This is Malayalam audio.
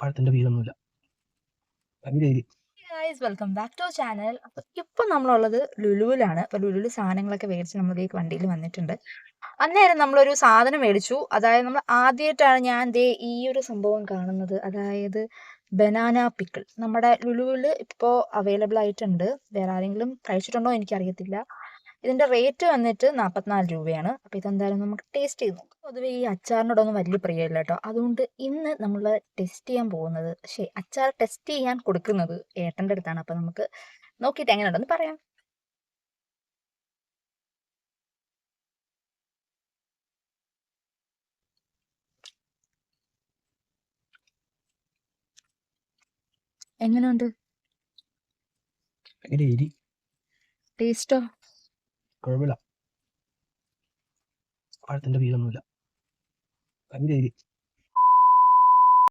പഴത്തിന്റെ വീടൊന്നുമില്ല guys welcome back to channel ഇപ്പം നമ്മളുള്ളത് ലുലുവിലാണ്. അപ്പോൾ ലുലുവിൽ സാധനങ്ങളൊക്കെ മേടിച്ച് നമ്മളേക്ക് വണ്ടിയിൽ വന്നിട്ടുണ്ട്. അന്നേരം നമ്മളൊരു സാധനം മേടിച്ചു. അതായത് നമ്മൾ ആദ്യമായിട്ടാണ് ഞാൻ ദേ ഈ ഒരു സംഭവം കാണുന്നത്. അതായത് ബനാന പിക്കിൾ. നമ്മുടെ ലുലുവിൽ ഇപ്പോ അവൈലബിൾ ആയിട്ടുണ്ട്. വേറെ ആരെങ്കിലും കഴിച്ചിട്ടുണ്ടോ എനിക്കറിയത്തില്ല. ഇതിന്റെ റേറ്റ് വന്നിട്ട് നാൽപ്പത്തിനാല് രൂപയാണ്. അപ്പോൾ ഇതെന്തായാലും നമുക്ക് ടേസ്റ്റ് ചെയ്ത് നോക്കാം. പൊതുവെ ഈ അച്ചാറിനോടൊന്നും വലിയ പ്രിയമില്ല കേട്ടോ. അതുകൊണ്ട് ഇന്ന് നമ്മൾ ടെസ്റ്റ് ചെയ്യാൻ പോകുന്നത് ശരി അച്ചാർ ടെസ്റ്റ് ചെയ്യാൻ കൊടുക്കുന്നത് ഏട്ടന്റെ അടുത്താണ്. അപ്പോൾ നമുക്ക് നോക്കിയിട്ട് എങ്ങനെയുണ്ടെന്ന് പറയാം. എങ്ങനെയുണ്ട്? ടേസ്റ്റോ കുഴപ്പമില്ല. പഴത്തിന്റെ വീടൊന്നുമില്ല ഭയങ്കര